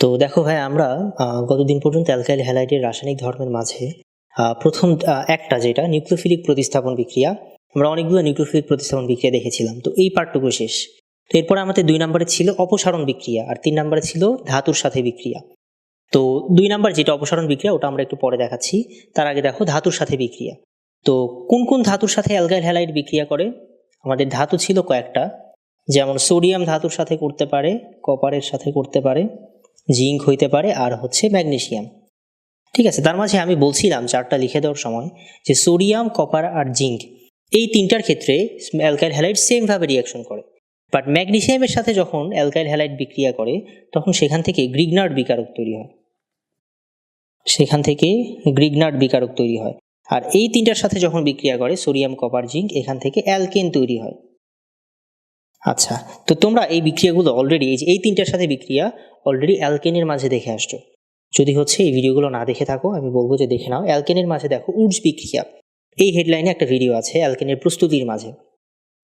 তো দেখো ভাই, আমরা গতদিন পর্যন্ত অ্যালকাইল হ্যালাইডের রাসায়নিক ধর্মের মাঝে প্রথম একটা যেটা নিউক্লিওফিলিক প্রতিস্থাপন বিক্রিয়া, আমরা অনেকগুলো নিউক্লিওফিলিক প্রতিস্থাপন বিক্রিয়া দেখেছিলাম। তো এই পার্টটুকু শেষ। তো এরপরে আমাদের দুই নম্বরে ছিল অপসারণ বিক্রিয়া, আর তিন নম্বরে ছিল ধাতুর সাথে বিক্রিয়া। তো দুই নাম্বার যেটা অপসারণ বিক্রিয়া, ওটা আমরা একটু পরে দেখাচ্ছি। তার আগে দেখো ধাতুর সাথে বিক্রিয়া। তো কোন কোন ধাতুর সাথে অ্যালকাইল হ্যালাইড বিক্রিয়া করে? আমাদের ধাতু ছিল কয়েকটা, যেমন সোডিয়াম ধাতুর সাথে করতে পারে, কপারের সাথে করতে পারে জিঙ্ক হইতে পারে আর হচ্ছে ম্যাগনেশিয়াম ঠিক আছে, তার মাঝে আমি বলছিলাম চারটা লিখে দেওয়ার সময় যে সোডিয়াম, কপার আর জিঙ্ক, এই তিনটার ক্ষেত্রে অ্যালকাইল হ্যালাইড সেমভাবে রিয়াকশন করে। বাট ম্যাগনেশিয়ামের সাথে যখন অ্যালকাইল হ্যালাইড বিক্রিয়া করে, তখন সেখান থেকে গ্রিগনার্ড বিকারক তৈরি হয়। সেখান থেকে গ্রিগনার্ড বিকারক তৈরি হয়। আর এই তিনটার সাথে যখন বিক্রিয়া করে, সোডিয়াম, কপার, জিঙ্ক, এখান থেকে অ্যালকেন তৈরি হয়। আচ্ছা তো তোমরা এই বিক্রিয়াগুলো অলরেডি এই যে এই তিনটার সাথে বিক্রিয়া অলরেডি অ্যালকেনের মাঝে দেখে আসছো। যদি হচ্ছে এই ভিডিওগুলো না দেখে থাকো, আমি বলব যে দেখে নাও। অ্যালকেনের মাঝে দেখো উডস বিক্রিয়া। এই হেডলাইনে একটা ভিডিও আছে অ্যালকেনের প্রস্তুতির মাঝে।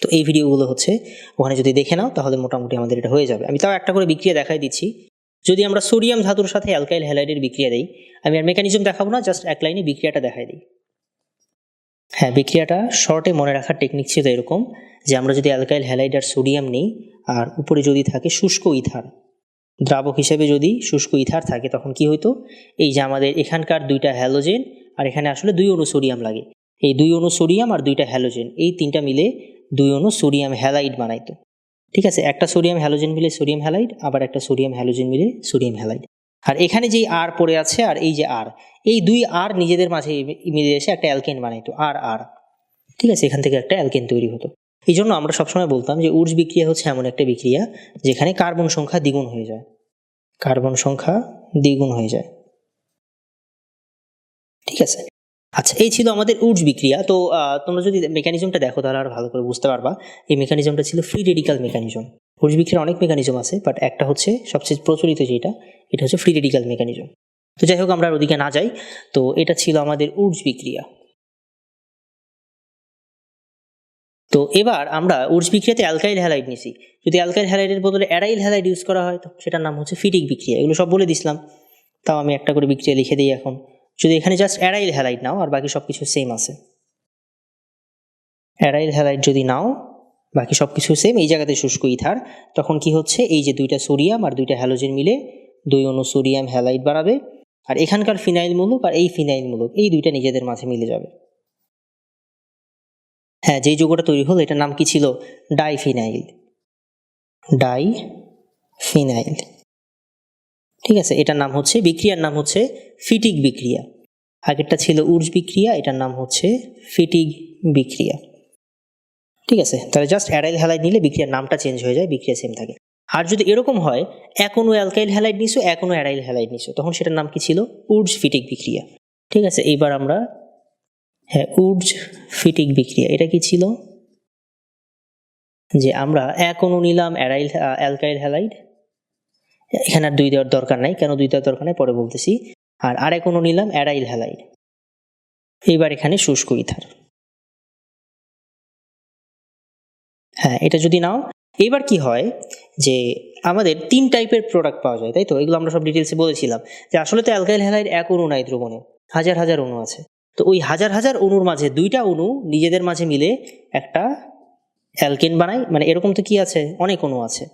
তো এই ভিডিওগুলো হচ্ছে ওখানে যদি দেখে নাও, তাহলে মোটামুটি আমাদের এটা হয়ে যাবে। আমি তাও একটা করে বিক্রিয়া দেখাই দিচ্ছি। যদি আমরা সোডিয়াম ধাতুর সাথে অ্যালকাইল হ্যালাইডের বিক্রিয়া দিই, আমি আর মেকানিজম দেখাবো না জাস্ট এক লাইনে বিক্রিয়াটা দেখাই দিই। হ্যাঁ বিক্রিয়াটা শর্টে মনে রাখার টেকনিক ছিল এরকম যে আমরা যদি অ্যালকাইল হ্যালাইড আর সোডিয়াম নিই, আর উপরে যদি থাকে শুষ্ক ইথার, দ্রাবক হিসেবে যদি শুষ্ক ইথার থাকে, তখন কি হইতো? এই যে আমাদের এখানকার দুইটা হ্যালোজেন আর এখানে আসলে দুই অণু সোডিয়াম লাগে। এই দুই অণু সোডিয়াম আর দুইটা হ্যালোজেন এই তিনটা মিলে দুই অণু সোডিয়াম হ্যালাইড বানাইতো। ঠিক আছে, একটা সোডিয়াম হ্যালোজেন মিলে সোডিয়াম হ্যালাইড আবার একটা সোডিয়াম হ্যালোজেন মিলে সোডিয়াম হ্যালাইড আর এখানে যেই আর পড়ে আছে আর এই যে আর এই দুই আর নিজেদের মাঝে মিলে এসে একটা অ্যালকেন বানাইতো আর আর ঠিক আছে, এখান থেকে একটা অ্যালকেন তৈরি হতো। এই জন্য আমরা সবসময় বলতাম যে উর্জ বিক্রিয়া হচ্ছে এমন একটা বিক্রিয়া যেখানে কার্বন সংখ্যা দ্বিগুণ হয়ে যায়। কার্বন সংখ্যা দ্বিগুণ হয়ে যায়। ঠিক আছে আচ্ছা এই ছিল আমাদের উর্জ বিক্রিয়া। তো তোমরা যদি মেকানিজমটা দেখো, তাহলে আর ভালো করে বুঝতে পারবা। এই মেকানিজমটা ছিল ফ্রি রেডিকাল মেকানিজম উর্জ বিক্রিয়ার অনেক মেকানিজম আছে বাট একটা হচ্ছে সবচেয়ে প্রচলিত যেটা, এটা হচ্ছে ফ্রি রেডিকাল মেকানিজম তো যাই হোক, আমরা আর ওদিকে না যাই। তো, এটা ছিল আমাদের উর্জ বিক্রিয়া। তো, এবার আমরা উর্জ বিক্রিয়াতে অ্যালকাইল হ্যালাইড নিছি। যদি অ্যালকাইল হ্যালাইডের বদলে অ্যারাইল হ্যালাইড ইউজ করা হয়, তো সেটার নাম হচ্ছে ফিটিক বিক্রিয়া। এগুলো সব বলে দিছিলাম। তাও আমি একটা করে বিক্রিয়া লিখে দিই এখন। যদি এখানে জাস্ট অ্যারাইল হ্যালাইট নাও, আর বাকি সব কিছু সেম আছে। অ্যারাইল হ্যালাইট যদি নাও, বাকি সব কিছু সেম এই জায়গাতে শুষ্ক ইথার, তখন কি হচ্ছে? এই যে দুইটা সোডিয়াম আর দুইটা হ্যালোজেন মিলে দুই অনু সোডিয়াম হ্যালাইট বাড়াবে, আর এখানকার ফিনাইল মূলক আর এই ফিনাইল মূলক, এই দুইটা নিজেদের মাঝে মিলে যাবে। হ্যাঁ যেই যৌগটা তৈরি হলো, এটার নাম কি ছিল? ডাইফিনাইল ডাই ফিনাইল ঠিক আছে, এটার নাম হচ্ছে, বিক্রিয়ার নাম হচ্ছে ফিটিক বিক্রিয়া। আগেরটা ছিল উর্জ বিক্রিয়া, এটার নাম হচ্ছে ফিটিক বিক্রিয়া। ঠিক আছে, তাহলে জাস্ট অ্যারাইল হ্যালাইড নিলে বিক্রিয়ার নামটা চেঞ্জ হয়ে যায়, বিক্রিয়া সেম থাকে। আর যদি এরকম হয়, এখনও অ্যালকাইল হ্যালাইড নিছো, এখনও অ্যারাইল হ্যালাইড নিছো, তখন সেটার নাম কি ছিল? উর্জ ফিটিক বিক্রিয়া। ঠিক আছে, এইবার আমরা হ্যাঁ উর্জ ফিটিক বিক্রিয়া, এটা কি ছিল? যে আমরা অণু নিলাম অ্যারাইল, অ্যালকাইল হ্যালাইড এখানে আর দুই দেওয়ার দরকার নাই, কেন দুই দেওয়ার দরকার নাই? পরে বলতেছি। আর আরেক অণু নিলাম, অ্যারাইল হ্যালাইড। এইবার এখানে শুষ্ক ইথার। হ্যাঁ এটা যদি নাও এবার কি হয় যে আমাদের তিন টাইপের প্রোডাক্ট পাওয়া যায়, তাই তো? এগুলো আমরা সব ডিটেলসে বলেছিলাম যে আসলে তো অ্যালকাইল হ্যালাইড এক অণু নাই দ্রবণে, হাজার হাজার অণু আছে। তো ওই হাজার হাজার অণুর মাঝে দুইটা অণু নিজেদের মাঝে মিলে একটা অ্যালকেন বানায় মানে এরকম তো কি আছে? অনেক অণু আছে।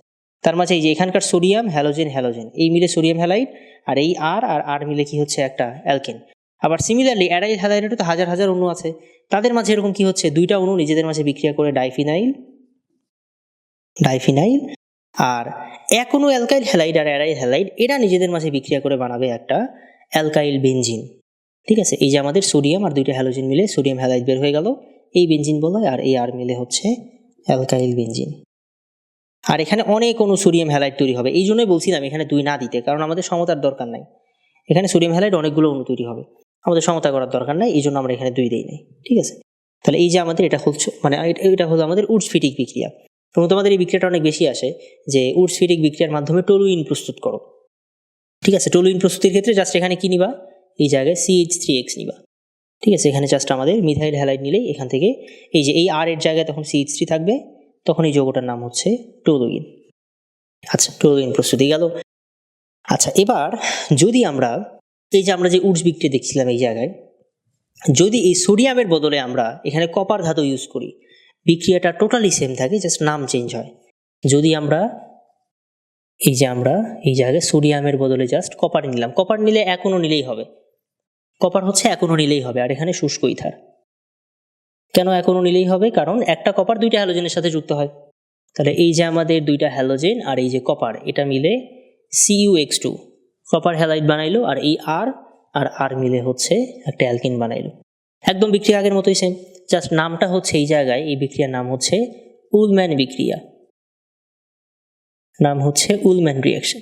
তার মাঝে এই যে এখানকার সোডিয়াম, হ্যালোজেন হ্যালোজেন, এই মিলে সোডিয়াম হ্যালাইড, আর এই আর আর আর মিলে কি হচ্ছে একটা অ্যালকেন। আবার সিমিলারলি অ্যারাইল হ্যালাইডেরও তো হাজার হাজার অণু আছে। তাদের মাঝে এরকম কি হচ্ছে? দুইটা অণু নিজেদের মাঝে বিক্রিয়া করে ডাইফিনাইল ডাইফিনাইল, আর অণু অ্যালকাইল হ্যালাইড আর অ্যারাইল হ্যালাইড, এরা নিজেদের মাঝে বিক্রিয়া করে বানাবে একটা অ্যালকাইল বেঞ্জিন ঠিক আছে? এই যে আমাদের সোডিয়াম আর দুইটা হ্যালোজেন মিলে সোডিয়াম হ্যালাইড বের হয়ে গেল। এই বেঞ্জিন বলা আর এই আর মিলে হচ্ছে অ্যালকাইল বেনজিন। আর এখানে অনেক অণু সোডিয়াম হ্যালাইড তৈরি হবে। এই জন্যই বলছিলাম এখানে দুই না দিতে, কারণ আমাদের সমতার দরকার নাই। এখানে সোডিয়াম হ্যালাইড অনেকগুলো অণু তৈরি হবে। আমাদের সমতা করার দরকার নাই, এই জন্য আমরা এখানে দুই দিই নাই, ঠিক আছে? তাহলে এই যে আমাদের এটা হচ্ছে মানে এটা- হলো আমাদের উডস ফিটিক বিক্রিয়া। এবং তোমাদের এই বিক্রিয়াটা অনেক বেশি আসে যে উডস ফিটিক বিক্রিয়ার মাধ্যমে টলুইন প্রস্তুত করো। ঠিক আছে, টলুইন প্রস্তুতির ক্ষেত্রে জাস্ট এখানে কি নিবা? এই জায়গায় সিএইচ থ্রি এক্স নিবা। ঠিক আছে, এখানে জাস্ট আমাদের মিথাইল হ্যালাইড নিলেই এখান থেকে এই যে এই আর এর জায়গায় তখন সিএইচ থ্রি থাকবে। তখন এই যৌগটার নাম হচ্ছে টোলুইন আচ্ছা টোলুইন প্রস্তুতি গেল। আচ্ছা এবার যদি আমরা এই যে আমরা যে উডস বিক্রিয়া দেখছিলাম এই জায়গায়, যদি এই সোডিয়ামের বদলে আমরা এখানে কপার ধাতু ইউজ করি, বিক্রিয়াটা টোটালি সেম থাকে জাস্ট নাম চেঞ্জ হয়। যদি আমরা এই যে আমরা এই জায়গায় সোডিয়ামের বদলে জাস্ট কপার নিলাম, কপার নিলে এখনও নিলেই হবে। কপার হচ্ছে এখনও নিলেই হবে, আর এখানে শুষ্ক ইথার। কেন এখনও নিলেই হবে? কারণ একটা কপার দুইটা হ্যালোজেনের সাথে যুক্ত হয়। তাহলে এই যে আমাদের দুইটা হ্যালোজেন আর এই যে কপার এটা মিলে CU X two copper halide বানাইলো আর এই আর আর আর মিলে হচ্ছে একটা অ্যালকিন বানাইলো। একদম বিক্রিয়া আগের মতোই সেম জাস্ট নামটা হচ্ছে এই জায়গায়, এই বিক্রিয়ার নাম হচ্ছে উলম্যান বিক্রিয়া। নাম হচ্ছে উলম্যান রিয়াকশন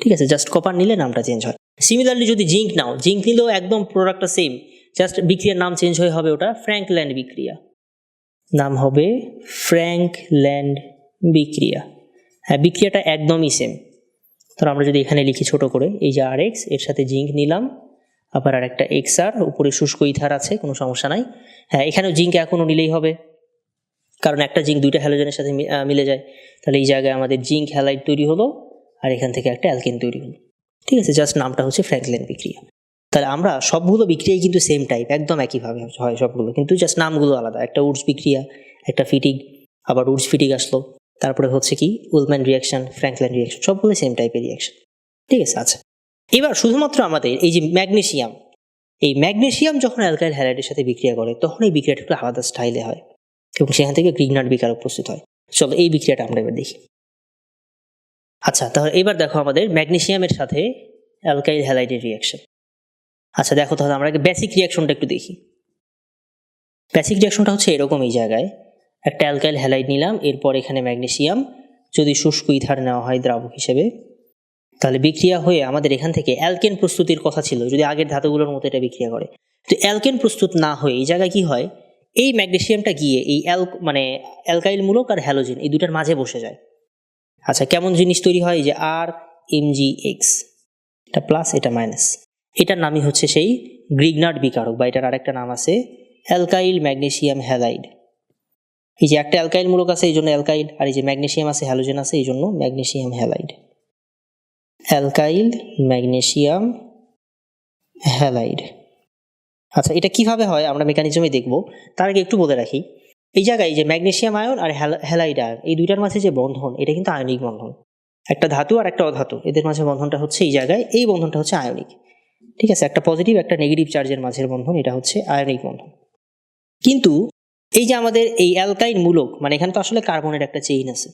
ঠিক আছে জাস্ট কপার নিলে নামটা চেঞ্জ হয়। সিমিলারলি যদি জিঙ্ক নাও জিঙ্ক নিলেও একদম প্রোডাক্টটা সেম জাস্ট বিক্রিয়ার নাম চেঞ্জ হয়ে হবে ওটা ফ্র্যাঙ্কল্যান্ড বিক্রিয়া। নাম হবে ফ্র্যাঙ্কল্যান্ড বিক্রিয়া। হ্যাঁ বিক্রিয়াটা একদমই সেম তো আমরা যদি এখানে লিখি ছোট করে, এই যে আর এক্সের সাথে জিঙ্ক নিলাম। আবার আর একটা এক্স আর উপরে শুষ্ক ইথার আছে, কোনো সমস্যা নাই। হ্যাঁ এখানেও জিঙ্ক এখনও নিলেই হবে। কারণ একটা জিঙ্ক দুইটা হ্যালোজেনের সাথে মিলে যায়। তাহলে এই জায়গায় আমাদের জিঙ্ক হ্যালাইড তৈরি হলো, আর এখান থেকে একটা অ্যালকেন তৈরি হলো। ঠিক আছে জাস্ট নামটা হচ্ছে ফ্র্যাঙ্কলেন বিক্রিয়া। তাহলে আমরা সবগুলো বিক্রিয়াই কিন্তু সেম টাইপ একদম একইভাবে হয় সবগুলো। কিন্তু জাস্ট নামগুলো আলাদা। একটা উডস বিক্রিয়া, একটা ফিটিং, আবার উডস ফিটিক আসলো। তারপরে হচ্ছে কি, উলম্যান রিয়াকশন ফ্র্যাঙ্কল্যান্ড রিয়াকশন সবগুলো সেম টাইপের রিয়াকশন ঠিক আছে আচ্ছা। এবার শুধুমাত্র আমাদের এই যে ম্যাগনেশিয়াম, এই ম্যাগনেশিয়াম যখন অ্যালকাইল হ্যালাইডের সাথে বিক্রিয়া করে, তখন এই বিক্রিয়াটা একটু আলাদা স্টাইলে হয় এবং সেখান থেকে গ্রিগনাট বিকারক প্রস্তুত হয়। চলো, এই বিক্রিয়াটা আমরা এবার দেখি। আচ্ছা তাহলে এবার দেখো আমাদের ম্যাগনেশিয়ামের সাথে অ্যালকাইল হ্যালাইডের রিয়াকশন আচ্ছা দেখো তাহলে আমরা বেসিক রিয়াকশনটা একটু দেখি। বেসিক রিয়াকশনটা হচ্ছে এরকম এই জায়গায়। একটা অ্যালকাইল হ্যালাইড নিলাম, এরপর এখানে ম্যাগনেসিয়াম যদি শুষ্ক ইথার নেওয়া হয় দ্রাবক হিসেবে। তাহলে বিক্রিয়া হয়ে আমাদের এখান থেকে অ্যালকেন প্রস্তুতির কথা ছিল, যদি আগের ধাতুগুলোর মতো এটা বিক্রিয়া করে। তো অ্যালকেন প্রস্তুত না হয়ে এই জায়গায় কি হয়? এই ম্যাগনেসিয়ামটা গিয়ে এই অ্যাল মানে অ্যালকাইল মূলক আর হ্যালোজেন এই দুটার মাঝে বসে যায়। আচ্ছা কেমন জিনিস তৈরি হয়? যে আর এম জি এক্স এটা প্লাস এটা মাইনাস এটার নামই হচ্ছে সেই গ্রিগনাট বিকারক বা এটার আরেকটা নাম আছে অ্যালকাইল ম্যাগনেশিয়াম হ্যালাইড। এই যে একটা অ্যালকাইল মূলক আছে, এই জন্য অ্যালকাইল, আর এই যে ম্যাগনেশিয়াম আছে, হ্যালোজেন আছে, এই জন্য magnesium halide. Alkyl magnesium halide. আচ্ছা এটা কীভাবে হয় আমরা মেকানিজমে দেখব। তার আগে একটু বলে রাখি, এই জায়গায় যে ম্যাগনেশিয়াম আয়ন আর হ্যালাইড আয়ন, এই দুইটার মাঝে যে বন্ধন, এটা কিন্তু আয়নিক বন্ধন। একটা ধাতু আর একটা অধাতু, এদের মাঝে বন্ধনটা হচ্ছে এই জায়গায়, এই বন্ধনটা হচ্ছে আয়নিক। ঠিক আছে, একটা পজিটিভ একটা নেগেটিভ চার্জের মাঝের বন্ধন, এটা হচ্ছে আয়নিক বন্ধন। কিন্তু এই যে আমাদের এই অ্যালকাইন মূলক মানে এখানে তো আসলে কার্বনের একটা চেইন আছে,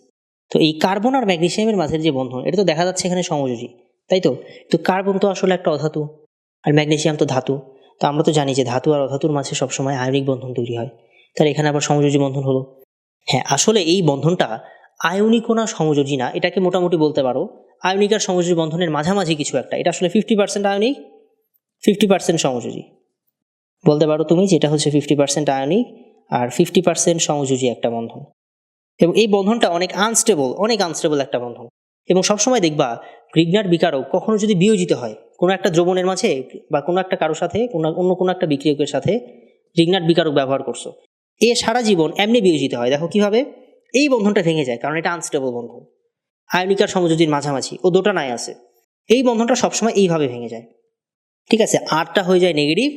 তো এই কার্বন আর ম্যাগনেশিয়ামের মাঝের যে বন্ধন, এটা তো দেখা যাচ্ছে এখানে সমযোজী, তাই তো? তো কার্বন তো আসলে একটা অধাতু, আর ম্যাগনেসিয়াম তো ধাতু, তো আমরা তো জানি যে ধাতু আর অধাতুর মাঝে সবসময় আয়নিক বন্ধন তৈরি হয়। তাহলে এখানে আবার সমযোজী বন্ধন হলো। হ্যাঁ আসলে এই বন্ধনটা আয়নিক না সমযোজী না, এটাকে মোটামুটি বলতে পারো, আয়নিক আর সমযোজী বন্ধনের মাঝামাঝি কিছু একটা, এটা আসলে fifty percent ionic fifty percent সমযোজী। বলতে পারো তুমি যেটা হচ্ছে ফিফটি পার্সেন্ট আয়নিক আর ফিফটি পার্সেন্ট সমযোজী একটা বন্ধন। এবং এই বন্ধনটা অনেক আনস্টেবল অনেক আনস্টেবল একটা বন্ধন। এবং সবসময় দেখবা গ্রিগনার বিকারক কখনো যদি বিয়োজিত হয়, কোনো একটা দ্রবণের মাঝে বা কোনো একটা কারোর সাথে, কোনো, অন্য কোনো একটা বিক্রিয়কের সাথে গ্রিগনার বিকারক ব্যবহার করছ। এ সারা জীবন এমনি বিয়োজিত হয়। দেখো কীভাবে? এই বন্ধনটা ভেঙে যায়, কারণ এটা আনস্টেবল বন্ধন। আয়নিকার সমযোজীর মাঝামাঝি, ও দুটা নাই আছে। এই বন্ধনটা সবসময় এইভাবে ভেঙে যায়। ঠিক আছে? আরটা হয়ে যায় নেগেটিভ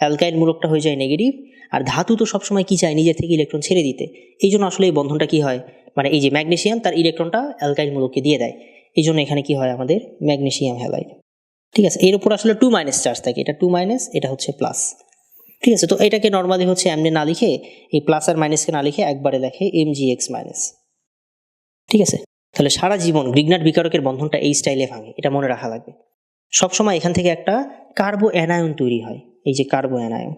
অ্যালকাইন মূলকটা হয়ে যায় নেগেটিভ আর ধাতু তো সবসময় কি চায়? নিজের থেকে ইলেকট্রন ছেড়ে দিতে। এই জন্য আসলে এই বন্ধনটা কি হয়? মানে এই যে ম্যাগনেশিয়াম তার ইলেকট্রনটা অ্যালকাইন মূলককে দিয়ে দেয়। এই জন্য এখানে কি হয়? আমাদের ম্যাগনেশিয়াম হ্যালাইড ঠিক আছে? এর উপর আসলে টু মাইনাস চার্জ থাকে। এটা টু মাইনাস এটা হচ্ছে প্লাস ঠিক আছে? তো এটাকে নর্মালি হচ্ছে এমনি না লিখে, এই প্লাস আর মাইনাসকে না লিখে একবারে লেখে এম জি এক্স মাইনাস ঠিক আছে? তাহলে সারা জীবন গ্রিগনাট বিকারকের বন্ধনটা এই স্টাইলে ভাঙে। এটা মনে রাখা লাগবে। সবসময় এখান থেকে একটা কার্বো অ্যানায়ন তৈরি হয়, এই যে কার্বো অ্যানায়ন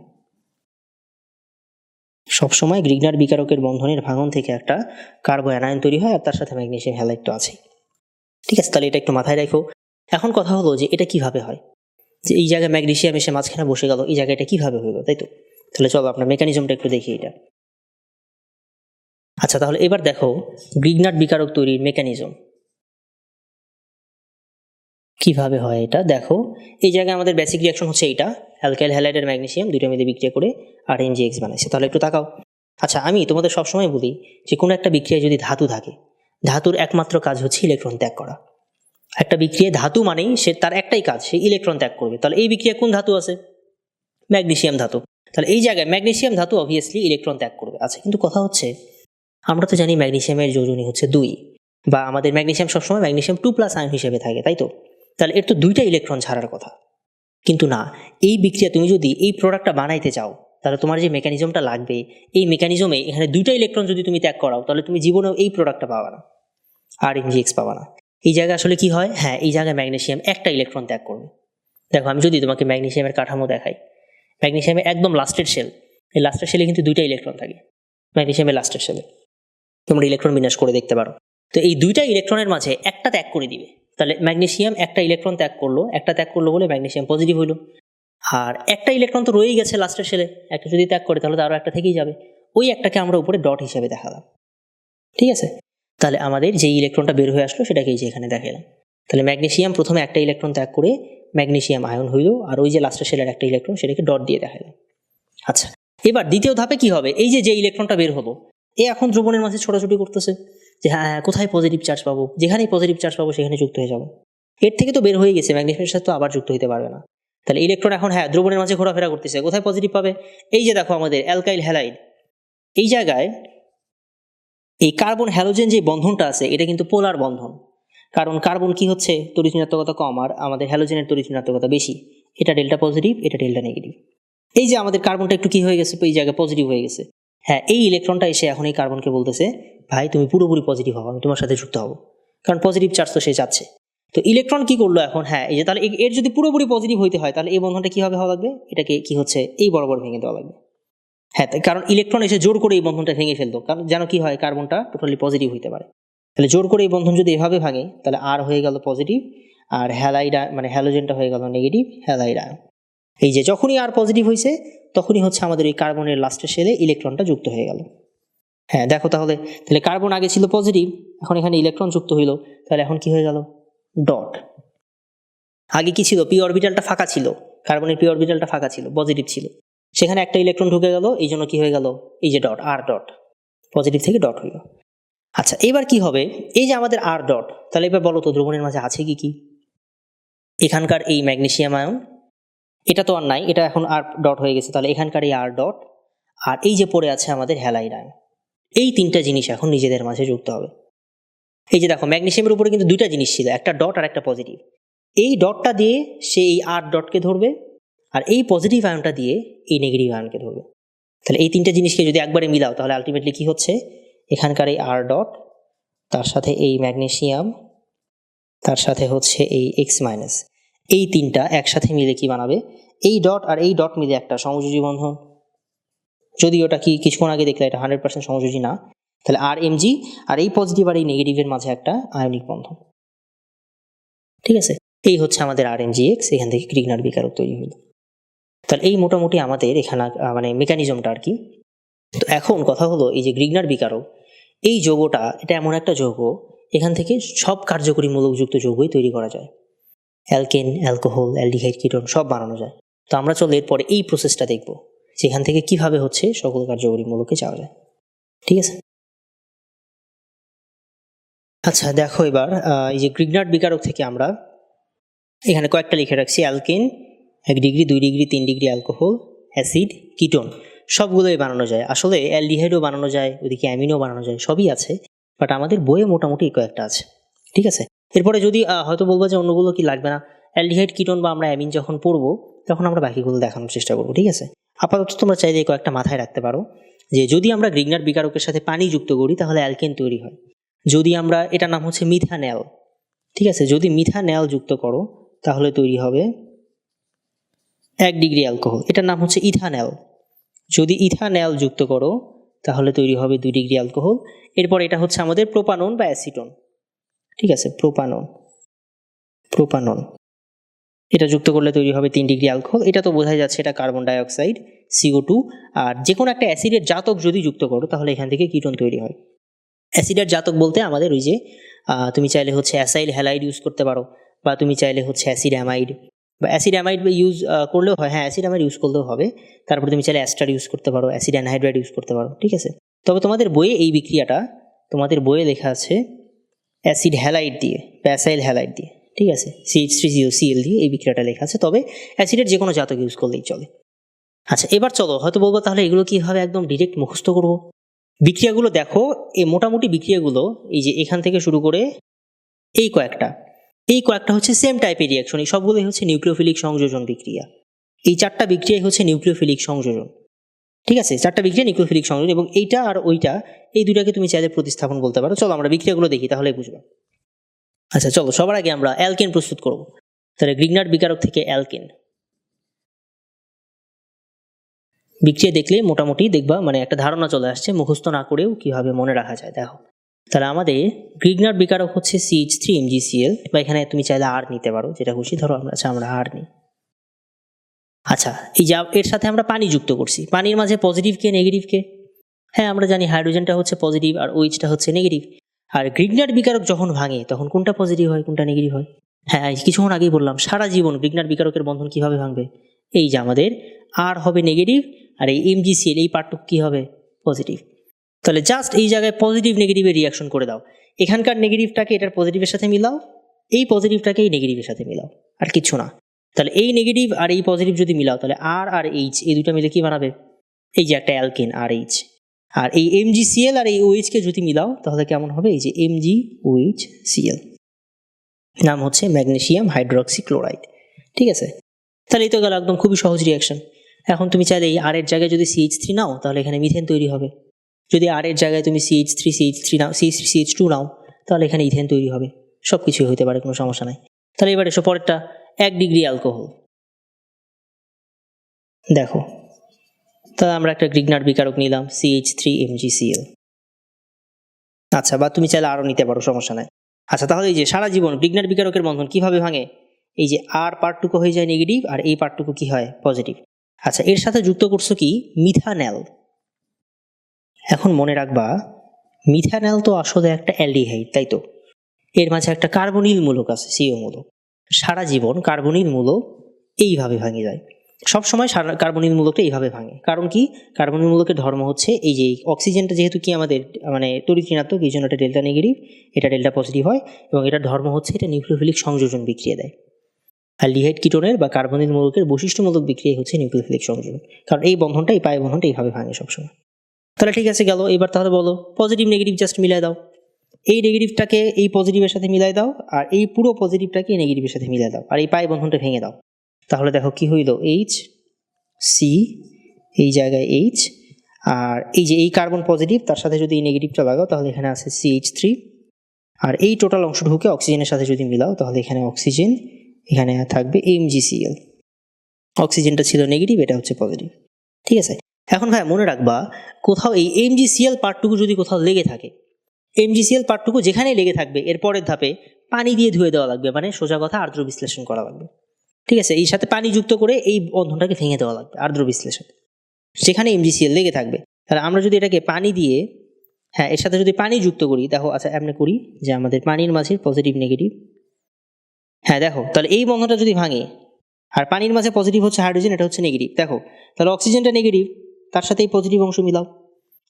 সবসময় গ্রিগনার বিকারকের বন্ধনের ভাঙন থেকে একটা কার্বো অ্যানায়ন তৈরি হয়, আর তার সাথে ম্যাগনেসিয়াম হ্যালাইড আছে ঠিক আছে, তাহলে এটা একটু মাথায় রাখো। এখন কথা হলো যে এটা কীভাবে হয়? যে এই জায়গায় ম্যাগনেসিয়াম এসে মাঝখানে বসে গেল, এই জায়গায় এটা কীভাবে হলো, তাই তো? তাহলে চলো আপনার মেকানিজমটা একটু দেখি এটা। আচ্ছা তাহলে এবার দেখো গ্রিগনাট বিকারক তৈরির মেকানিজম কীভাবে হয় এটা? দেখো, এই জায়গায় আমাদের বেসিক রিয়াকশন হচ্ছে এইটা। অ্যালকাইল হ্যালাইডের ম্যাগনেসিয়াম দুইটা মিলে বিক্রিয়া করে আর এনজি এক্স বানাইছে। তাহলে একটু তাকাও। আচ্ছা আমি তোমাদের সবসময় বলি যে, কোনো একটা বিক্রিয়ায় যদি ধাতু থাকে, ধাতুর একমাত্র কাজ হচ্ছে ইলেকট্রন ত্যাগ করা। একটা বিক্রিয়ায় ধাতু মানেই সে তার একটাই কাজ, সে ইলেকট্রন ত্যাগ করবে। তাহলে এই বিক্রিয়া কোন ধাতু আছে? ম্যাগনেসিয়াম ধাতু। তাহলে এই জায়গায় ম্যাগনেসিয়াম ধাতু অবভিয়াসলি ইলেকট্রন ত্যাগ করবে। আচ্ছা কিন্তু কথা হচ্ছে, আমরা তো জানি ম্যাগনেসিয়ামের যোজনী হচ্ছে দুই। বা আমাদের ম্যাগনেসিয়াম সবসময় ম্যাগনেসিয়াম টু প্লাস আয়ন হিসেবে থাকে, তাই তো? তাহলে এর তো দুইটা ইলেকট্রন ছাড়ার কথা। কিন্তু না, এই বিক্রিয়া তুমি যদি এই প্রোডাক্টটা বানাইতে চাও, তাহলে তোমার যে মেকানিজমটা লাগবে, এই মেকানিজমে এখানে দুইটা ইলেকট্রন যদি তুমি ত্যাগ করাও, তাহলে তুমি জীবনেও এই প্রোডাক্টটা পাবা না। আর এক্স পাবা না। এই জায়গায় আসলে কি হয়? হ্যাঁ এই জায়গায় ম্যাগনেশিয়াম একটা ইলেকট্রন ত্যাগ করবে। দেখো, আমি যদি তোমাকে ম্যাগনেশিয়ামের কাঠামো দেখাই ম্যাগনেশিয়ামে একদম লাস্টের সেল এই লাস্টের সেলে কিন্তু দুইটা ইলেকট্রন থাকে ম্যাগনেসিয়ামের লাস্টের সেলে তোমরা ইলেকট্রন বিন্যাস করে দেখতে পারো। তো এই দুইটা ইলেকট্রনের মাঝে একটা ত্যাগ করে দিবে। তাহলে ম্যাগনেশিয়াম একটা ইলেকট্রন ত্যাগ করল, একটা ত্যাগ করল বলে ম্যাগনেশিয়াম পজিটিভ হইল। আর একটা ইলেকট্রন তো রয়েই গেছে লাস্টের সেলে একটা যদি ত্যাগ করে তাহলে তো আরও একটা থেকেই যাবে। ওই একটাকে আমরা উপরে ডট হিসেবে দেখালাম। ঠিক আছে? তাহলে আমাদের যে ইলেকট্রনটা বের হয়ে আসলো সেটাকেই যে এখানে দেখালাম। তাহলে ম্যাগনেশিয়াম প্রথমে একটা ইলেকট্রন ত্যাগ করে ম্যাগনেশিয়াম আয়ন হইল, আর ওই যে লাস্টের সেলের একটা ইলেকট্রন সেটাকে ডট দিয়ে দেখালাম। আচ্ছা এবার দ্বিতীয় ধাপে কি হবে? এই যে যে ইলেকট্রনটা বের হলো এ এখন দ্রবণের মাঝে ছোটাছুটি করতেছে। যে হ্যাঁ হ্যাঁ কোথায় পজিটিভ চার্জ পাবো? যেখানেই পজিটিভ চার্জ পাবো, সেখানে যুক্ত হয়ে যাব। এর থেকে তো বের হয়ে গেছে ম্যাগনেসিয়ামের সাথে তো আবার যুক্ত হতে পারবে না। তাহলে ইলেকট্রন এখন হ্যাঁ দ্রবণের মাঝে ঘোরাফেরা করতেছে, কোথায় পজিটিভ পাবে? এই যে দেখো আমাদের অ্যালকাইল হ্যালাইড এই জায়গায় এই কার্বন হ্যালোজেন যে বন্ধনটা আছে, এটা কিন্তু পোলার বন্ধন। কারণ কার্বন কি হচ্ছে? তড়িৎ ঋণাত্মকতা কম আর আমাদের হ্যালোজেনের তড়িৎ ঋণাত্মকতা বেশি। এটা ডেল্টা পজিটিভ এটা ডেল্টা নেগেটিভ এই যে আমাদের কার্বনটা একটু কি হয়ে গেছে? এই জায়গায় পজিটিভ হয়ে গেছে। হ্যাঁ এই ইলেকট্রনটা এসে এখন এই কার্বনকে বলতেছে ভাই, তুমি পুরোপুরি পজিটিভ হব আমি তোমার সাথে যুক্ত হব। কারণ পজিটিভ চার্জ তো সে চাচ্ছে। তো ইলেকট্রন কি করল এখন? হ্যাঁ এই যে তাহলে এর যদি পুরোপুরি পজিটিভ হইতে হয়, তাহলে এই বন্ধনটা কীভাবে হওয়া লাগবে? এটাকে কি হচ্ছে? এই বরাবর ভেঙে দেওয়া লাগবে। হ্যাঁ কারণ ইলেকট্রন এসে জোর করে এই বন্ধনটা ভেঙে ফেলতো। কারণ যেন কি হয় কার্বনটা টোটালি পজিটিভ হইতে পারে। তাহলে জোর করে এই বন্ধন যদি এভাবে ভাঙে, তাহলে আর হয়ে গেল পজিটিভ আর হ্যালাইডা মানে হ্যালোজেনটা হয়ে গেল নেগেটিভ হ্যালাইডা এই যে যখনই আর পজিটিভ হয়েছে তখনই হচ্ছে আমাদের এই কার্বনের লাস্টের সেলে ইলেকট্রনটা যুক্ত হয়ে গেল। হ্যাঁ দেখো তাহলে। তাহলে কার্বন আগে ছিল পজিটিভ এখন এখানে ইলেকট্রন যুক্ত হইল। তাহলে এখন কি হয়ে গেল? ডট আগে কি ছিল? পি অরবিটালটা ফাঁকা ছিল। কার্বনের পি অরবিটালটা ফাঁকা ছিল পজিটিভ ছিল। সেখানে একটা ইলেকট্রন ঢুকে গেল, এই জন্য কি হয়ে গেল? এই যে ডট আর ডট পজিটিভ থেকে ডট হইল। আচ্ছা এবার কি হবে? এই যে আমাদের আর ডট তাহলে এবার বলো তো, দ্রবণের মাঝে আছে কি কি? এখানকার এই ম্যাগনেশিয়াম আয়ন, এটা তো আর নাই, এটা এখন আর ডট হয়ে গেছে। তাহলে এখানকার এই আর ডট আর এই যে পড়ে আছে আমাদের হ্যালাইড আয়ন। এই তিনটা জিনিস এখন নিজেদের মাঝে যুক্ত হবে। এই যে দেখো, ম্যাগনেশিয়ামের উপরে কিন্তু দুইটা জিনিস ছিল, একটা ডট আর একটা পজিটিভ। এই ডটটা দিয়ে সে এই আর ডটকে ধরবে আর এই পজিটিভ আয়নটা দিয়ে এই নেগেটিভ আয়নকে ধরবে। তাহলে এই তিনটা জিনিসকে যদি একবারে মিলাও, তাহলে আলটিমেটলি কি হচ্ছে? এখানকার এই আর ডট, তার সাথে এই ম্যাগনেশিয়াম, তার সাথে হচ্ছে এই এক্স মাইনাস। এই তিনটা একসাথে মিলে কি বানাবে? এই ডট আর এই ডট মিলে একটা সমযোজী বন্ধন। যদি ওটা কি কিছুক্ষণ আগে দেখলে এটা হান্ড্রেড পার্সেন্ট সমযোজী না, তাহলে আর এমজি আর এই পজিটিভ আর এই নেগেটিভের মাঝে একটা আয়নিক বন্ধন। ঠিক আছে? এই হচ্ছে আমাদের আর এম জি এক্স এখান থেকে ক্রিগনার বিকারক তৈরি হলো। তাহলে এই মোটামুটি আমাদের এখানে মানে মেকানিজমটা আর কি। তো এখন কথা হলো এই যে গ্রিগনার বিকারক, এই যৌগটা, এটা এমন একটা যৌগ, এখান থেকে সব কার্যকরী মূলকযুক্ত যৌগই তৈরি করা যায়। অ্যালকেন, অ্যালকোহল, অ্যালডিহাইড, কিটন সব বানানো যায়। তো আমরা চলো এরপরে এই প্রসেসটা দেখব। যেখান থেকে কীভাবে হচ্ছে সকল কার্যকরী মূলকে যাওয়া যায়। ঠিক আছে? আচ্ছা দেখো এবার এই যে গ্রিগনার্ড বিকারক থেকে আমরা এখানে কয়েকটা লিখে রাখছি। অ্যালকেন, এক ডিগ্রি, দুই ডিগ্রি, তিন ডিগ্রি অ্যালকোহল, অ্যাসিড, কিটোন, সবগুলোই বানানো যায়। আসলে অ্যালডিহাইডও বানানো যায়, ওদিকে অ্যামিনও বানানো যায়, সবই আছে। বাট আমাদের বইয়ে মোটামুটি কয়েকটা আছে। ঠিক আছে? এরপরে যদি হয়তো বলব যে অন্যগুলো কি লাগবে না, অ্যালডিহাইড, কিটোন বা আমরা অ্যামিন যখন পড়ব, তখন আমরা বাকিগুলো দেখানোর চেষ্টা করব। ঠিক আছে? আপাতত তোমরা চাইলে কয়েকটা মাথায় রাখতে পারো যে যদি আমরা গ্রিগনার বিকারকের সাথে পানি যুক্ত করি, তাহলে অ্যালকেন তৈরি হয়। যদি আমরা এটার নাম হচ্ছে মিথানেল, ঠিক আছে? যদি মিথানেল যুক্ত করো, তাহলে তৈরি হবে এক ডিগ্রি অ্যালকোহল। এটার নাম হচ্ছে ইথানেল। যদি ইথানেল যুক্ত করো, তাহলে তৈরি হবে দুই ডিগ্রি অ্যালকোহল। এরপর এটা হচ্ছে আমাদের প্রোপানন বা অ্যাসিটন, ঠিক আছে? প্রোপানন। প্রোপানন। এটা যুক্ত করলে তৈরি হবে তিন ডিগ্রি অ্যালকোহল এটা তো বোঝাই যাচ্ছে এটা carbon dioxide C O two আর যে কোনো একটা অ্যাসিডের জাতক যদি যুক্ত করো, তাহলে এখান থেকে কীটন তৈরি হয়। অ্যাসিডের জাতক বলতে আমাদের ওই যে তুমি চাইলে হচ্ছে অ্যাসাইল হ্যালাইড ইউজ করতে পারো, বা তুমি চাইলে হচ্ছে অ্যাসিড অ্যামাইড বা অ্যাসিড অ্যামাইড ইউজ করলেও হয় হ্যাঁ অ্যাসিড অ্যামাইড ইউজ করলেও হবে। তারপর তুমি চাইলে অ্যাস্টার ইউজ করতে পারো অ্যাসিড অ্যানহাইড্রাইড ইউজ করতে পারো, ঠিক আছে? তবে তোমাদের বইয়ে এই বিক্রিয়াটা, তোমাদের বইয়ে লেখা আছে অ্যাসিড হ্যালাইড দিয়ে, বা অ্যাসাইল হ্যালাইড দিয়ে। ঠিক আছে? সিএইচ থ্রি জিরো সিএল দিয়ে এই বিক্রিয়াটা লেখা আছে, তবে অ্যাসিডের যে কোনো জাতক ইউজ করলেই চলে। আচ্ছা এবার চলো, হয়তো বলব তাহলে এগুলো কীভাবে একদম ডিরেক্ট মুখস্থ করব? বিক্রিয়াগুলো দেখো, এই মোটামুটি বিক্রিয়াগুলো, এই যে এখান থেকে শুরু করে এই কয়েকটা এই কয়েকটা হচ্ছে সেম টাইপের রিয়াকশন এই সবগুলোই হচ্ছে নিউক্লিওফিলিক সংযোজন বিক্রিয়া। এই চারটা বিক্রিয়াই হচ্ছে নিউক্লিওফিলিক সংযোজন। ঠিক আছে? চারটা বিক্রিয়া নিউক্লিওফিলিক সংযোজন, এবং এইটা আর ওইটা, এই দুটাকে তুমি চাইলে প্রতিস্থাপন বলতে পারো। চলো, আমরা বিক্রিয়াগুলো দেখি, তাহলে বুঝবা। আচ্ছা চলো, সবার আগে আমরা অ্যালকেন প্রস্তুত করব। তাহলে গ্রিগনার বিকারক থেকে অ্যালকেন। বিক্রিয়া দেখলে মোটামুটি দেখবা মানে একটা ধারণা চলে আসছে, মুখস্থ না করেও কীভাবে মনে রাখা যায়, দেখো। তাহলে আমাদের গ্রিগনার বিকারক হচ্ছে সিএইচ থ্রি এমজিসিএল বা এখানে তুমি চাইলে আর নিতে পারো, যেটা খুশি ধরো, আমরা আচ্ছা আমরা আর নিই। আচ্ছা এই যা, এর সাথে আমরা পানি যুক্ত করছি, পানির মাঝে পজিটিভ কে নেগেটিভ কে? হ্যাঁ আমরা জানি হাইড্রোজেনটা হচ্ছে পজিটিভ আর ওইচটা হচ্ছে নেগেটিভ আর গ্রিগনার বিকারক যখন ভাঙে, তখন কোনটা পজিটিভ হয়, কোনটা নেগেটিভ হয়? হ্যাঁ কিছুক্ষণ আগেই বললাম, সারা জীবন গ্রিগনার বিকারকের বন্ধন কীভাবে ভাঙবে? এই যে আমাদের আর হবে নেগেটিভ আর এই এমজিসিএল এই পার্টটুকু কী হবে? পজিটিভ তাহলে জাস্ট এই জায়গায় পজিটিভ নেগেটিভের রিয়াকশন করে দাও। এখানকার নেগেটিভটাকে এটার পজিটিভের সাথে মিলাও, এই পজিটিভটাকে এই নেগেটিভের সাথে মিলাও, আর কিছু না। তাহলে এই নেগেটিভ আর এই পজিটিভ যদি মিলাও, তাহলে আর আর এইচ এই দুটো মিলে কি বানাবে? এই যে একটা অ্যালকেন আর এইচ আর এই এমজিসিএল আর এই ওইচকে যদি মিলাও, তাহলে কেমন হবে? এই যে এমজি ওইচ সিএল নাম হচ্ছে ম্যাগনেশিয়াম হাইড্রোক্সি ক্লোরাইড ঠিক আছে? তাহলে এই তো গেল একদম খুবই সহজ রিয়াকশন এখন তুমি চাইলে এই আর এর জায়গায় যদি সিএইচ থ্রি নাও, তাহলে এখানে মিথেন তৈরি হবে। যদি আর এর জায়গায় তুমি সিএইচ থ্রি সিএইচ থ্রি নাও সিএইচ থ্রি সিএইচ টু নাও, তাহলে এখানে ইথেন তৈরি হবে। সব কিছুই হতে পারে, কোনো সমস্যা নাই। তাহলে এবার এসো পরেরটা, এক ডিগ্রি অ্যালকোহল। দেখো তাহলে আমরা একটা গ্রিগনার বিকারক নিলাম সিএইচ থ্রি এমজিসিএল আচ্ছা বা তুমি চাইলে আরও নিতে পারো, সমস্যা নাই। আচ্ছা তাহলে এই যে সারা জীবন গ্রিগনার বিকারকের বন্ধন কীভাবে ভাঙে? এই যে আর পার্টটুকু হয়ে যায় নেগেটিভ আর এই পার্টটুকু কি হয়? পজিটিভ আচ্ছা এর সাথে যুক্ত করছ কি? মিথানেল এখন মনে রাখবা মিথানেল তো আসলে একটা অ্যালডিহাইড, তাই তো? এর মাঝে একটা কার্বনিল মূলক আছে সিও মূলক। সারা জীবন কার্বনিল মূলক এইভাবে ভাঙে যায়। সব সময় সারা, কার্বনিল মূলকটা এইভাবে ভাঙে। কারণ কি? কার্বনিল মূলকের ধর্ম হচ্ছে এই যে অক্সিজেনটা যেহেতু কি আমাদের মানে তড়িৎ ঋণাত্মক, এই জন্য এটা ডেল্টা নেগেটিভ এটা ডেল্টা পজিটিভ হয় এবং এটার ধর্ম হচ্ছে এটা নিউক্লিওফিলিক সংযোজন বিক্রিয়া দেয়। আর লিহাইড কিটোনের বা কার্বনিল মূলকের বৈশিষ্ট্যমূলক বিক্রিয়া হচ্ছে নিউক্লিওফিলিক সংযোজন। কারণ এই বন্ধনটা, এই পায় বন্ধনটা এইভাবে ভাঙে সবসময়। তাহলে ঠিক আছে গেল, এবার তাহলে বলো পজিটিভ নেগেটিভ জাস্ট মিলাই দাও। এই নেগেটিভটাকে এই পজিটিভের সাথে মিলাই দাও, আর এই পুরো পজিটিভটাকে এই নেগেটিভের সাথে মিলাই দাও। আর এই পাই বন্ধনটা ভেঙে দাও। তাহলে দেখো কি হইল? এইচ সি এই জায়গায় এইচ আর এই যে এই কার্বন পজিটিভ তার সাথে যদি এই নেগেটিভটা লাগাও, তাহলে এখানে আছে সিএইচ থ্রি আর এই টোটাল অংশটুকুকে অক্সিজেনের সাথে যদি মিলাও, তাহলে এখানে অক্সিজেন এখানে থাকবে এমজিসিএল অক্সিজেনটা ছিল নেগেটিভ এটা হচ্ছে পজিটিভ ঠিক আছে? এখন ভাই মনে রাখবা, কোথাও এই এমজিসিএল পার্টটুকু যদি কোথাও লেগে থাকে এমজিসিএল পার্টটুকু যেখানেই লেগে থাকবে, এর পরের ধাপে পানি দিয়ে ধুয়ে দেওয়া লাগবে মানে সোজা কথা আর্দ্র বিশ্লেষণ করা লাগবে। ঠিক আছে, এই সাথে পানি যুক্ত করে এই বন্ধনটাকে ভেঙে দেওয়া লাগবে আর্দ্র বিশ্লেষণ। সেখানে এমজিসিএল লেগে থাকবে। তাহলে আমরা যদি এটাকে পানি দিয়ে হ্যাঁ এর সাথে যদি পানি যুক্ত করি, দেখো আচ্ছা এমনি করি যে আমাদের পানির মাঝে পজিটিভ নেগেটিভ হ্যাঁ দেখো, তাহলে এই বন্ধনটা যদি ভাঙে, আর পানির মাঝে পজিটিভ হচ্ছে হাইড্রোজেন এটা হচ্ছে নেগেটিভ দেখো, তাহলে অক্সিজেনটা নেগেটিভ তার সাথে এই পজিটিভ অংশ মিলাও।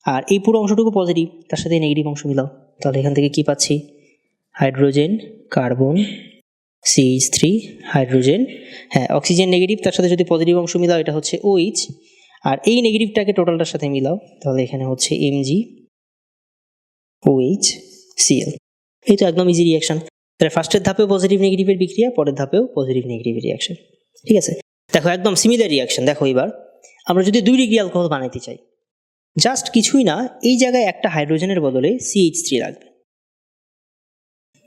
আর এই পুরো অংশটুকু পজিটিভ তার সাথে নেগেটিভ অংশ মিলাও। তাহলে এখান থেকে কি পাচ্ছি? Hydrogen carbon CH three hydrogen হ্যাঁ অক্সিজেন নেগেটিভ তার সাথে যদি পজিটিভ অংশ মিলাও, এটা হচ্ছে ওইচ আর এই নেগেটিভটাকে টোটালটার সাথে মিলাও, তাহলে এখানে হচ্ছে এমজি ওএইচ সিএল এই তো একদম ইজি রিয়াকশন তাহলে ফার্স্টের ধাপেও পজিটিভ নেগেটিভের বিক্রিয়া, পরের ধাপেও পজিটিভ নেগেটিভের রিয়াকশন ঠিক আছে? দেখো, একদম সিমিলার রিয়াকশন দেখো এবার। আমরা যদি দুই ডিগ্রি অ্যালকোহল বানাইতে চাই জাস্ট কিছুই না, এই জায়গায় একটা হাইড্রোজেনের বদলে সিএইচ থ্রি লাগবে।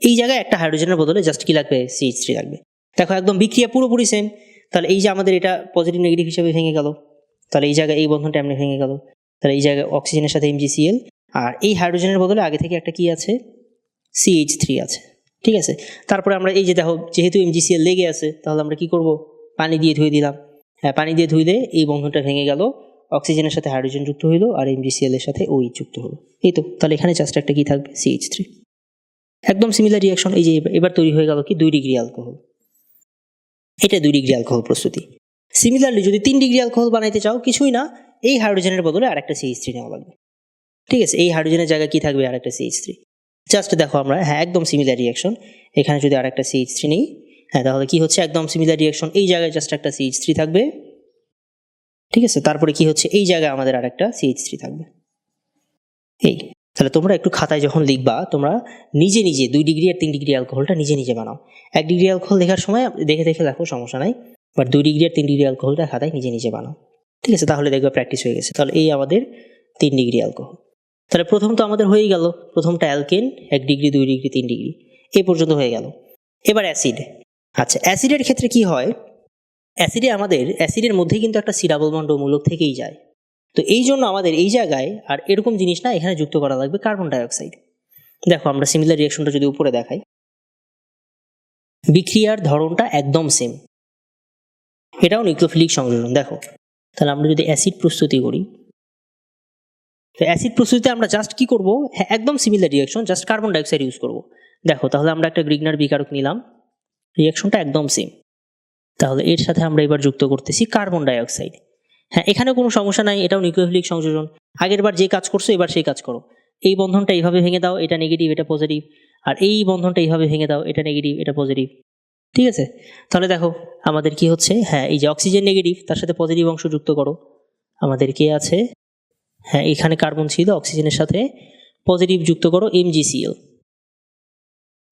এই জায়গায় একটা হাইড্রোজেনের বদলে জাস্ট কি লাগবে? সিএইচ থ্রি লাগবে। দেখো, একদম বিক্রিয়া পুরোপুরি সেম তাহলে এই যে আমাদের এটা পজিটিভ নেগেটিভ হিসেবে ভেঙে গেল। তাহলে এই জায়গায় এই বন্ধনটা এমনি ভেঙে গেল। তাহলে এই জায়গায় অক্সিজেনের সাথে এমজিসিএল আর এই হাইড্রোজেনের বদলে আগে থেকে একটা কি আছে? সিএইচ থ্রি আছে। ঠিক আছে? তারপরে আমরা এই যে দেখো, যেহেতু এমজিসিএল লেগে আছে, তাহলে আমরা কি করব? পানি দিয়ে ধুয়ে দিলাম। হ্যাঁ পানি দিয়ে ধুইলে এই বন্ধনটা ভেঙে গেল। অক্সিজেনের সাথে হাইড্রোজেন যুক্ত হইল, আর এমজিসিএল এর সাথে ওই যুক্ত হলো। এই তো, তাহলে এখানে জাস্ট একটা কি থাকবে? সিএইচ থ্রি একদম সিমিলার রিয়াকশন এই যে এবার- তৈরি হয়ে গেল কি? দুই ডিগ্রি অ্যালকোহল এটা দুই ডিগ্রি অ্যালকোহল প্রস্তুতি। সিমিলারলি যদি তিন ডিগ্রি অ্যালকোহল বানাইতে চাও, কিছুই না, এই হাইড্রোজেনের বদলে আরেকটা সিএইচ থ্রি নেওয়া লাগবে। ঠিক আছে? এই হাইড্রোজেনের জায়গায় কী থাকবে? আরেকটা সিএইচ থ্রি জাস্ট দেখো আমরা হ্যাঁ একদম সিমিলার রিয়াকশন এখানে যদি আর একটা সিএইচ থ্রি নেই হ্যাঁ তাহলে কি হচ্ছে? একদম সিমিলার রিয়াকশন এই জায়গায় জাস্ট একটা সিএইচ থ্রি থাকবে। ঠিক আছে? তারপরে কি হচ্ছে? এই জায়গায় আমাদের আর একটা সিএইচ থ্রি থাকবে। এই। তাহলে তোমরা একটু খাতায় যখন লিখবা, তোমরা নিজে নিজে দুই ডিগ্রি আর তিন ডিগ্রি অ্যালকোহলটা নিজে নিজে বানাও। এক ডিগ্রি অ্যালকোহল লেখার সময় দেখে দেখে লেখো সমস্যা নাই। বাট দুই ডিগ্রি আর তিন ডিগ্রি অ্যালকোহলটা খাতায় নিজে নিজে বানাও। ঠিক আছে? তাহলে দেখবে প্র্যাকটিস হয়ে গেছে। তাহলে এই আমাদের তিন ডিগ্রি অ্যালকোহল তাহলে প্রথম তো আমাদের হয়েই গেল। প্রথমটা অ্যালকেন এক ডিগ্রি দুই ডিগ্রি তিন ডিগ্রি এই পর্যন্ত হয়ে গেল। এবার অ্যাসিড আচ্ছা অ্যাসিডের ক্ষেত্রে কি হয়? অ্যাসিডে আমাদের অ্যাসিডের মধ্যেই কিন্তু একটা সি ডাবল বন্ড মূলক থেকেই যায়। তো এই জন্য আমাদের এই জায়গায় আর এরকম জিনিস না এখানে যুক্ত করা লাগবে কার্বন ডাইঅক্সাইড। দেখো, আমরা সিমিলার রিয়াকশনটা যদি উপরে দেখাই। বিক্রিয়ার ধরনটা একদম সেম এটাও নিউক্লিওফিলিক সংযোজন, দেখো। তাহলে আমরা যদি অ্যাসিড প্রস্তুতি করি। তো অ্যাসিড প্রস্তুতিতে আমরা জাস্ট কি করব? হ্যাঁ একদম similar reaction just carbon dioxide use করব। দেখো, তাহলে আমরা একটা গ্রিগনার বিকারক নিলাম। রিয়াকশনটা একদম সেম তাহলে এর সাথে আমরা এবার যুক্ত করতেছি কার্বন ডাইঅক্সাইড হ্যাঁ এখানে কোনো সমস্যা নাই, এটাও নিউক্লিওফিলিক সংযোজন। আগের বার যে কাজ করছ, এবার সেই কাজ করো। এই বন্ধনটা এইভাবে ভেঙে দাও, এটা নেগেটিভ এটা পজিটিভ আর এই বন্ধনটা এইভাবে ভেঙে দাও, এটা নেগেটিভ এটা পজিটিভ ঠিক আছে? তাহলে দেখো, আমাদের কি হচ্ছে? হ্যাঁ এই যে অক্সিজেন নেগেটিভ তার সাথে পজিটিভ অংশ যুক্ত করো। আমাদের কে আছে? হ্যাঁ এখানে কার্বন ছিল অক্সিজেনের সাথে পজিটিভ যুক্ত করো এমজিসিএল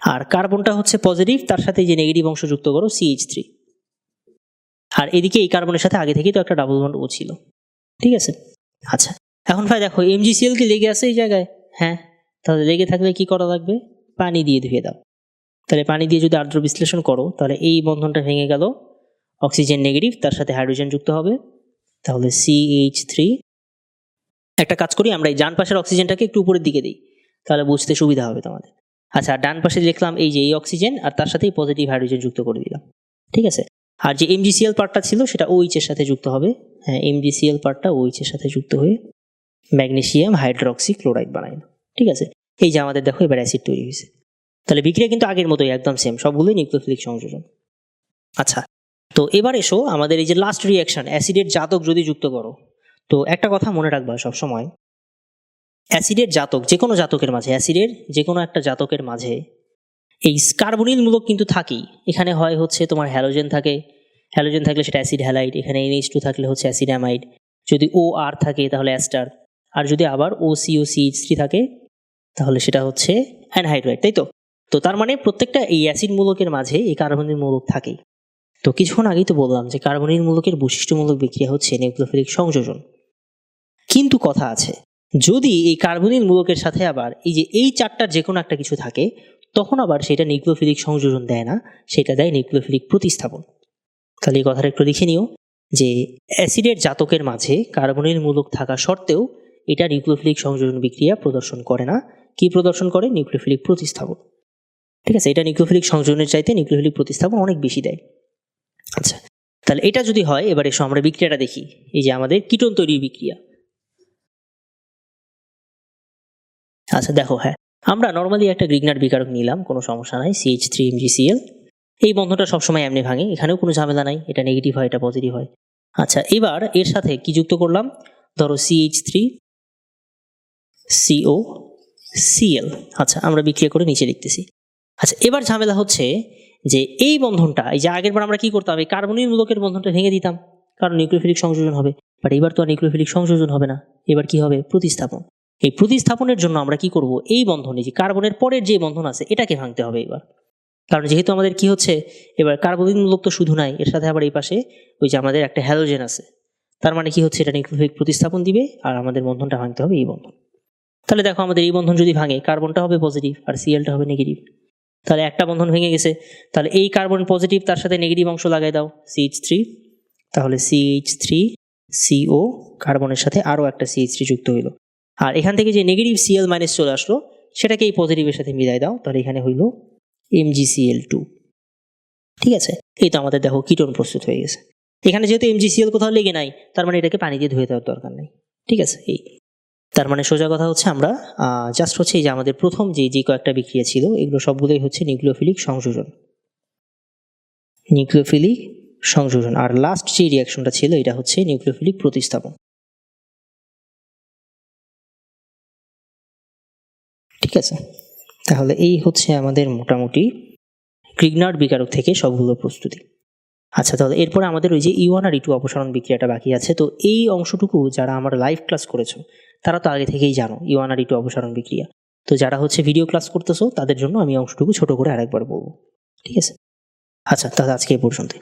আর কার্বনটা হচ্ছে পজিটিভ তার সাথে যে নেগেটিভ অংশ যুক্ত করো সিএইচ থ্রি আর এদিকে এই কার্বনের সাথে আগে থেকেই তো একটা ডাবল বন্ড ও ছিল। ঠিক আছে? আচ্ছা এখন ভাই দেখো এমজিসিএল কি লেগে আছে এই জায়গায়? হ্যাঁ তাহলে লেগে থাকলে কি করা লাগবে? পানি দিয়ে ধুয়ে দাও। তাহলে পানি দিয়ে যদি আর্দ্র বিশ্লেষণ করো, তাহলে এই বন্ধনটা ভেঙে গেল। অক্সিজেন নেগেটিভ তার সাথে হাইড্রোজেন যুক্ত হবে। তাহলে সিএইচ থ্রি একটা কাজ করি, আমরা এই ডান পাশের অক্সিজেনটাকে একটু উপরের দিকে দিই। তাহলে বুঝতে সুবিধা হবে তোমাদের। আচ্ছা ডান পাশে লিখলাম এই যে এই অক্সিজেন, আর তার সাথেই পজিটিভ হাইড্রোজেন যুক্ত করে দিলাম। ঠিক আছে? আর যে এমজিসিএল পার্টটা ছিল, সেটা ওইচ এর সাথে যুক্ত হবে। হ্যাঁ এমজিসিএল পার্টটা ওইচ এর সাথে যুক্ত হয়ে ম্যাগনেসিয়াম হাইড্রক্সি ক্লোরাইড বানাইল ঠিক আছে? এই যে আমাদের দেখো, এবার অ্যাসিড তৈরি হয়েছে। তাহলে বিক্রিয়া কিন্তু আগের মতোই, একদম সেম সবগুলোই নিউক্লিওফিলিক সংযোজন। আচ্ছা তো এবার এসো আমাদের এই যে লাস্ট রিয়াকশন অ্যাসিডের জাতক যদি যুক্ত করো, তো একটা কথা মনে রাখবা সবসময় অ্যাসিডের জাতক যে কোনো জাতকের মাঝে অ্যাসিডের যে কোনো একটা জাতকের মাঝে এই কার্বনিল মূলক কিন্তু থাকেই। এখানে হয় হচ্ছে তোমার হ্যালোজেন থাকে। হ্যালোজেন থাকলে সেটা অ্যাসিড হ্যালাইড এখানে এনএইচ টু থাকলে হচ্ছে অ্যাসিড অ্যামাইড যদি ও আর থাকে তাহলে অ্যাস্টার আর যদি আবার O C O C three থাকে, তাহলে সেটা হচ্ছে অ্যানহাইড্রাইড তাই তো? তো তার মানে প্রত্যেকটা এই অ্যাসিড মূলকের মাঝে এই কার্বনিল মূলক থাকেই। তো কিছুক্ষণ আগেই তো বললাম যে কার্বনিল মূলকের বৈশিষ্ট্যমূলক বিক্রিয়া হচ্ছে নিউক্লিওফিলিক সংযোজন। কিন্তু কথা আছে, যদি এই কার্বনিল মূলকের সাথে আবার এই যে এই চারটার যে কোনো একটা কিছু থাকে তখন আবার সেটা নিউক্লিওফিলিক সংযোজন দেয় না, সেটা দেয় নিউক্লিওফিলিক প্রতিস্থাপন। তাহলে এই কথাটা একটু লিখে নিও যে অ্যাসিডের জাতকের মাঝে কার্বনিল মূলক থাকা সত্ত্বেও এটা নিউক্লিওফিলিক সংযোজন বিক্রিয়া প্রদর্শন করে না। কি প্রদর্শন করে? নিউক্লিওফিলিক প্রতিস্থাপন। ঠিক আছে, এটা নিউক্লিওফিলিক সংযোজনের চাইতে নিউক্লিওফিলিক প্রতিস্থাপন অনেক বেশি দেয়। আচ্ছা তাহলে এটা যদি হয়, এবার এসো আমরা বিক্রিয়াটা দেখি। এই যে আমাদের কীটন তৈরির বিক্রিয়া। আচ্ছা দেখো হ্যাঁ। আমরা নর্মালি একটা গ্রিগনার বিকারক নিলাম, কোনো সমস্যা নাই সিএইচ থ্রি এমজিসিএল এই বন্ধনটা সবসময় এমনি ভাঙে, এখানেও কোনো ঝামেলা নাই, এটা নেগেটিভ হয়, এটা পজিটিভ হয়। আচ্ছা এবার এর সাথে কি যুক্ত করলাম? ধরো সিএইচ থ্রি সিও সিএল আচ্ছা আমরা বিক্রিয়া করে নিচে লিখতেছি আচ্ছা এবার ঝামেলা হচ্ছে যে এই বন্ধনটা, এই যে আগের বার আমরা কি করতাম, এই কার্বনিক মূলকের বন্ধনটা ভেঙে দিতাম, কারণ নিউক্লিওফিলিক সংযোজন হবে। বাট এবার তো আর নিউক্লিওফিলিক সংযোজন হবে না। এবার কি হবে? প্রতিস্থাপন। এই প্রতিস্থাপনের জন্য আমরা কি করব? এই বন্ধনে যে কার্বনের পরের যে বন্ধন আছে, এটাকে ভাঙতে হবে এবার। কারণ যেহেতু আমাদের কি হচ্ছে, এবার কার্বনিক মূলক তো শুধু নাই, এর সাথে আবার এই পাশে ওই যে আমাদের একটা হ্যালোজেন আছে। তার মানে কি হচ্ছে, এটা নিউক্লিওফিলিক প্রতিস্থাপন দিবে আর আমাদের বন্ধনটা ভাঙতে হবে এই বন্ধন। তাহলে দেখো আমাদের এই বন্ধন যদি ভাঙে কার্বনটা হবে পজিটিভ আর সিএলটা হবে নেগেটিভ তাহলে একটা বন্ধন ভেঙে গেছে, তাহলে এই কার্বন পজিটিভ তার সাথে নেগেটিভ অংশ লাগাই দাও সিএইচ থ্রি তাহলে সিএইচ থ্রি সিও কার্বনের সাথে আরও একটা সিএইচ থ্রি যুক্ত হইল। আর এখান থেকে যে নেগেটিভ সিএল মাইনাস চলে আসলো সেটাকে এই পজিটিভের সাথে মিলাই দাও। তাহলে এখানে হইল এমজিসিএল টু ঠিক আছে? এই তো আমাদের দেখো কিটোন প্রস্তুত হয়ে গেছে। এখানে যেহেতু এমজিসিএল কোথাও লেগে নাই, তার মানে এটাকে পানি দিয়ে ধুয়ে দেওয়ার দরকার নেই। ঠিক আছে? এই। তার মানে সোজা কথা হচ্ছে আমরা জাস্ট হচ্ছে এই যে আমাদের প্রথম যে যে কয়েকটা বিক্রিয়া ছিল, এগুলো সবগুলোই হচ্ছে নিউক্লিওফিলিক সংযোজন। নিউক্লিওফিলিক সংযোজন। আর লাস্ট যে রিয়াকশনটা ছিল, এটা হচ্ছে নিউক্লিওফিলিক প্রতিস্থাপন। ঠিক আছে? তাহলে এই হচ্ছে আমাদের মোটামুটি ক্রিগনার্ড বিকারক থেকে সবগুলো প্রস্তুতি। আচ্ছা তাহলে এরপরে আমাদের ওই যে ই ওয়ান আর ই টু অপসারণ বিক্রিয়াটা বাকি আছে। তো এই অংশটুকু যারা আমার লাইভ ক্লাস করেছ, তারা তো আগে থেকেই জানো ই ওয়ান আর ই টু অপসারণ বিক্রিয়া। তো যারা হচ্ছে ভিডিও ক্লাস করতেছো, তাদের জন্য আমি অংশটুকু ছোট করে আরেকবার বলব। ঠিক আছে? আচ্ছা তাহলে আজকে এই পর্যন্ত